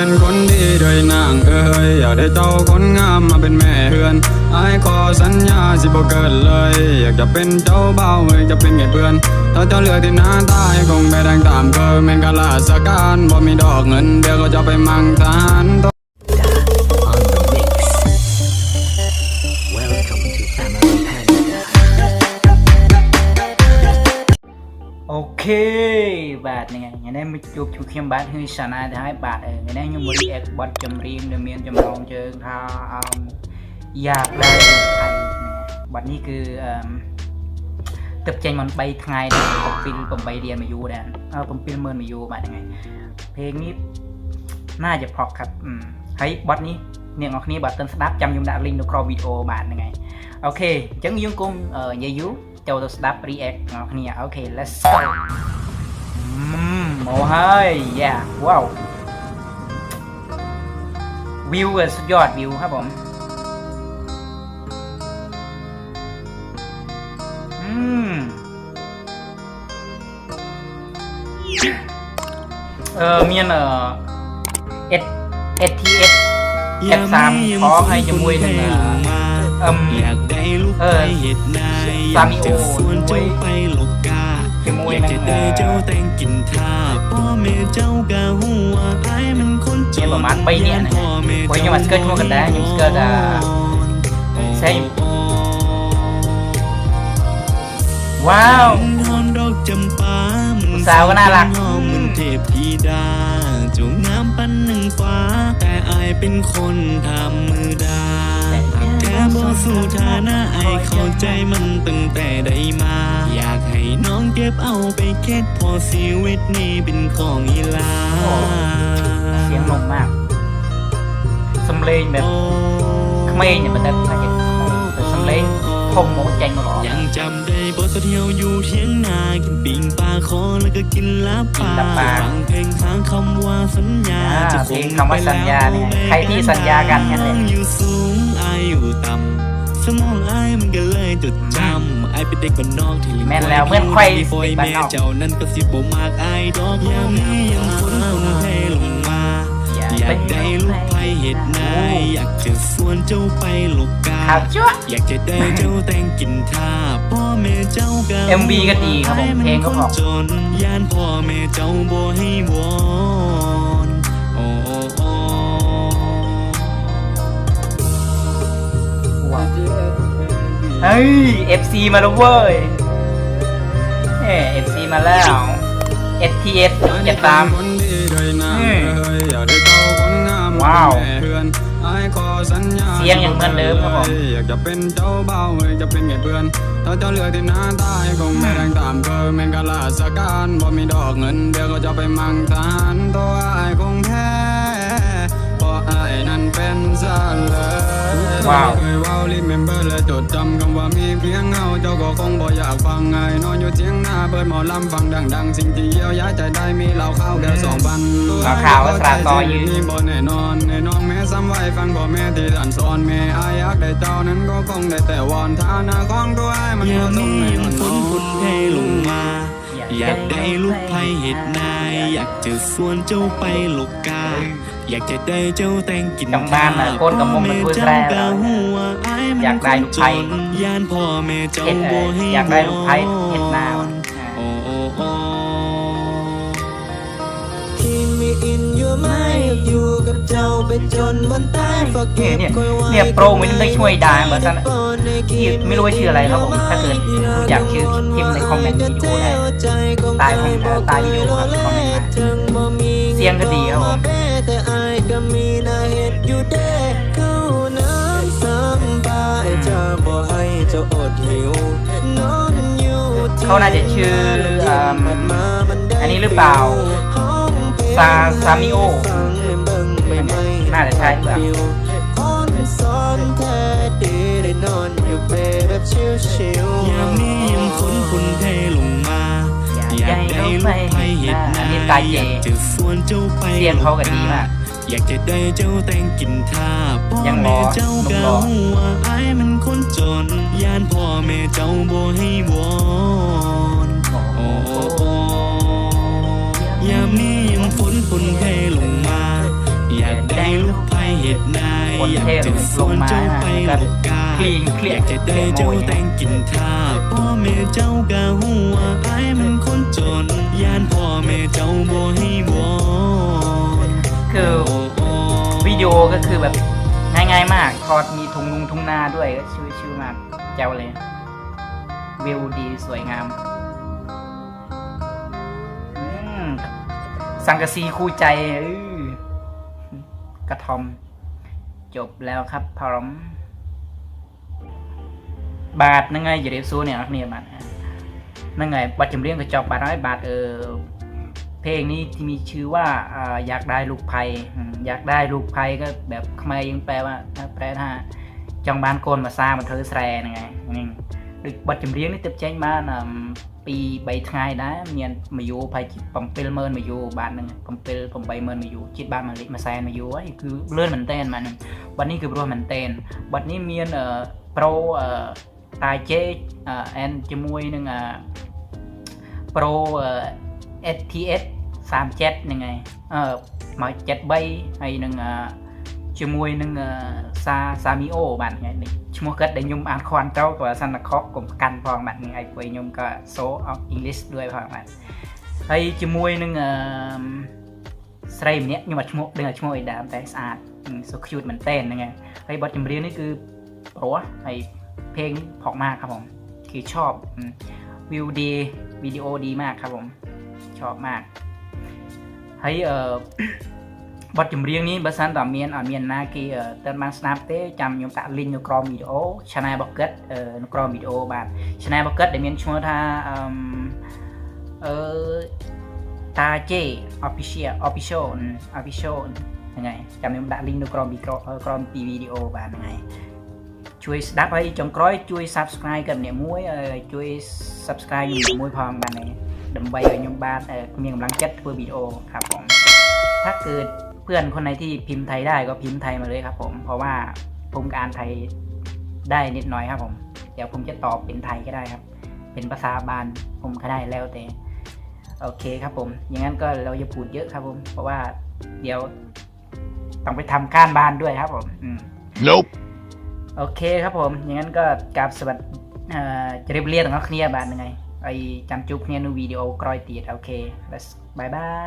เป็นคนดีด้วยนางเอ๋ยอยากได้เจ้าคนงามมาเป็นแม่เพื่อนไอ้ขอสัญญาสิบ่เกินเลย อยากจะเป็นเจ้าเบาเอ้ยจะเป็นแค่เพื่อน ถ้าเจ้าเลือกที่หน้าตายคงไปแดงตามเคยแม่นกะลาสการบ่มีดอกเงินเดี๋ยวก็จะไปมังทาร on ខេបាទហ្នឹងហើយថ្ងៃនេះមកជួបជួបខ្ញុំបាទគឺសាណាទៅហើយបាទអឺថ្ងៃនេះខ្ញុំមក react បទចម្រៀងដែលមានចំណងជើងថាអមយ៉ាប់ដែរថៃណាបទនេះគឺអឺទឹកចេញមក3ថ្ងៃដល់7 8រៀលមួយយូរដែរអឺ70000មួយយូរបាទហ្នឹងហើយเพลงនេះน่าจะเพราะครับអឺហើយបទនេះអ្នកនរគ្នាបើមិនស្ដាប់ចាំខ្ញុំដាក់ link នៅក្រោមវីដេអូបាទហ្នឹងហើយអូខេអញ្ចឹងយើងគុំអឺនិយាយយូរ ចូលទៅស្ដាប់ react អ្នកនរគ្នាអូខេ let's go อืมមកហើយយ៉ាវ៉ាវវិវសុดยอดวิวครับผมอืมเออមានអឺ S STS F3 ขอให้ជាមួយនឹងអឺអឹម อยากได้ลูกไปเห็ดนายอยากจะสวนเจ้าไปหลกกาอยากจะได้เจ้าแต่งกินท่าพ่อแม่เจ้ากะหัวไอ้มันคนจนประมาณไปเนี่ยนะโอ้ยยังมันเกิดขึ้นกันได้ยังเกิดอะใช่ว้าวสาวก็น่ารักเทพธิดาจูงน้ปันหนึ่งฟ้าแต่อายเป็นคนทำ สู่ฐานะไอเข้าใจมันตั้งแต่ได้มา อยากให้น้องเก็บเอาไปเก็ดพอชีวิตนี้เป็นของอีลาเสียงลงมากสำเร็จแบบไม่เนี่ยมันได้ไม่เห็แต่สำเลงคงหมดใจมาหรอยังจำได้บทเที่ยวอยู่เทียงนากินปิงปลาคอแล้วก็กินลาบปลาฟังเพลงทางคำว่าสัญญาจะคงคำว่าสัญญานี่ยใครที่สัญญากันกันเลยอยู่สูงอายุต่ำ มองอายมันก็เลยจดจำอายเป็นเด็กบ้านนอกที่ลิ้แม่นแล้วเหมือนใครโฟยเด็กบ้านแม่นอกเจ้านั้นก็สิบมากอายดอกยามนี้ยังฝนลงเทลงมาอยากได้ลูกไผ่เห็ดนายอยากจะสวนเจ้าไปลูกกาครับจ้วอยากจะได้เจ้าแต่งกินท่าพ่อแม่เจ้าก็ MV ก็ดีครับผมเพลงก็เพราะจนย่านพ่อแม่เจ้าบ่ให้วอ เฮ้ย FC มาแล้วเว้ยเอ้ FC มาแล้ว STS เจ็ดตามคนดีด้วยนางเอ้ยอยากได้เจ้าคนงาม ว้าวแม่เฮือนไอ้ายขอสัญญาเสียงยังเหมือนเดิมครับผมอยากจะเป็นเจ้าบ่าวเอ้ยจะเป็นแค่เพื่อนถ้าเจ้าเลือกที่หน้าตายคงไม่แดงตามเคยแม่นกะลาสการบ่มีดอกเงินเดี๋ยวก็จะไปมังทหารตัวไอ้ายคงแพ้ ว้าวเคยเว้าลิเมมเบอร์และจดจำคำว่ามีเพียงเงาเจ้าก็คงบ่อยากฟังไงนอนอยู่เทียงหน้าเปิดหมอลำฟังดังๆ สิ่งที่เยียวยาใจได้มีเหล้าข้าวแค่สองพันเหล้าขาวสระต่อยืนนี่บ่แน่นอนแน่น้องแม่ซ้ำไว้ฟังพ่อแม่ที่ดันสอนแม่อายอยากได้เจ้านั้นก็คงได้แต่วอนฐานะของตัวไอ้ายมันยาก็มต้องนี้ในยังนฝอนนฝนเทลงมา อยากได้ลูกไผ่เห็ดนาย อยากจะสวนเจ้าไปลูกกา อยากจะได้เจ้าแต่งกินจำบ้านน่ะโกนกับมุมมันพูดแรงแล้วอยากได้ลูกไผ่ย่านพ่อแม่เจ้าเห็ดเอ่บ่อให้อยากได้ลูกไผ่เห็ดนาวโอ้โอ้โอ้ที่มีอินอยู่ไหมอยู่กับเจ้า ไปจนวันตายฝากเก็บเนี่ยเนี่ยโปรมันได้ช่วยด้เหมือนกันที่ไม่รู้ว่าชื่ออะไรครับผมถ้าเกิดอยากชื่อพิมพ์ในคอมเมนต์วิดีโอได้ต้คอมเมนต์ใต้วิดีโอครับคอมเมนต์มาเสียงก็ดีครับผมเขาน้ำซ้ำบายจะบ่ให้เจ้าจะชื่ออันนี้หรือเปล่าซาซามิโอ น่าจะใช่หรือเปล่าคนสอนแท้ดีได้นอนอยู่เปแบบชิวๆยามนี้ยังฝนฝนเทลงมา อยากได้ลูกไผ่เห็ดอันานนี้ยตายเจอยากจะสวนเจ้าไปเสียงเขาก็ดีมากอยากจะได้เจ้าแต่งกินท่าพ่อยังรแม่อเจ้าหนุ่ก็มรอหัวไอ้ายมันคนจนย่านพ่อแม่เจ้าบ่ให้วอนโอ้โอ้โอ้ยามนี้ยังฝนฝนเทลงมาลูกไผ่เห็ดนายคนอยากเทพจะสวนเจ้าไปลงมาหลบกาคลีนเคลีอยร์ากจะได้เจ้าแต่งกินท่าพ่อแม่เจ้ากะหัวไอ้ายมันคนจนย่านพ่อแม่เจ้าบ่ให้วอนคือโอ้โอ้วิดีโอก็คือแบบง่ายๆมากทอดมีทุ่งนุงทุ่งนาด้วยก็ชิวๆมากเจ้าเลยวิวดีสวยงามอืมสังกะสีคู่ใจอื้อ กระทอม จบแล้วครับพร้อม บาทนั่งไงอย่าเรียกซูเนี่ยนักเรียนบาทนั่งไงบัตรจำเรียงกระจอกบาทน้อยบาทเออ เพลงนี้ที่มีชื่อว่าอ่าอยากได้ลูกไผ่อืมอยากได้ลูกไผ่ก็แบบขมายยังแปลว่าถ้าแปลถ้าจองบ้านโกนมาสร้างมันเธอแสรนั่นไงนี่ដូចបទចម្រៀងនេះទៅចេញបាន អឺពី3ថ្ងៃដែរមានមួយយូប្រហែលជា70000មួយយូបាទហ្នឹង7 80000មួយយូជិតបានមួយលេខមួយសែនមួយយូហើយគឺលឿនមែនតើបាទហ្នឹងបទនេះគឺព្រោះមែនតើបទនេះមានអឺប្រូអឺតាជេអឺអែនជាមួយនឹងអឺប្រូអឺ STS 37ហ្នឹងហើយអឺមក73ហើយនឹងអឺ ជាមួយនឹងអឺសាសាមីអូបាទថ្ងៃនេះឈ្មោះគាត់ដែលខ្ញុំអានខន់ទៅក៏សិនតែខកកុំកាន់ផងបាទនេះហើយពួកខ្ញុំក៏សូអង់ English ด้วยផងបាទហើយជាមួយនឹងអឺស្រីម្នាក់ខ្ញុំអត់ឈ្មោះដឹងតែឈ្មោះអីដើមតែស្អាត so cute មែនតើហ្នឹងហើយហើយបទចម្រៀងនេះគឺព្រោះហើយเพลงនេះเพราะมากครับผมคือชอบวิวดีวิดีโอดีมากครับผม ชอบมาก ហើយអឺ បទចម្រៀងនេះបើសិនតើមានអត់មានណាគេអឺទៅបានស្ដាប់ទេចាំខ្ញុំដាក់ link នៅក្រោមវីដេអូ channel របស់គាត់អឺនៅក្រោមវីដេអូបាទ channel របស់គាត់ដែលមានឈ្មោះថាអឺមអឺតា J official official អឺ official ហ្នឹងហើយចាំខ្ញុំដាក់ link នៅក្រោមវីដេអូក្រោមពីវីដេអូបាទហ្នឹងហើយជួយស្ដាប់ហើយចុងក្រោយជួយ subscribe គាត់ម្នាក់មួយហើយជួយ subscribe ខ្ញុំម្នាក់មួយផងបាទនេះ ដើម្បីឲ្យខ្ញុំបានเอ่อមានកម្លាំងចិត្តធ្វើវីដេអូครับผม ถ้าเกิดเ พื่อนคนไหนที่พิมพ์ไทยได้ก็พิมพ์ไทยมาเลยครับ ผม เพราะว่าผมการไทยได้นิดหน่อยครับ ผม เดี๋ยวผมจะตอบเป็นไทยก็ได้ครับ เป็นภาษาบาลผมก็ได้แล้วแต่ โอเคครับผม อย่างนั้นก็เราจะพูดเยอะครับผม เพราะว่าเดี๋ยวต้องไปทำการบ้านด้วยครับผมอืม nope โอเคครับผม อย่างนั้นก็กราบสวัสดีจะเรียบเรียงของเขาเคลียร์บานยังไงไอจำจุกเนี่ยนูวีดีโอ กรอยตีดโอเค let's bye bye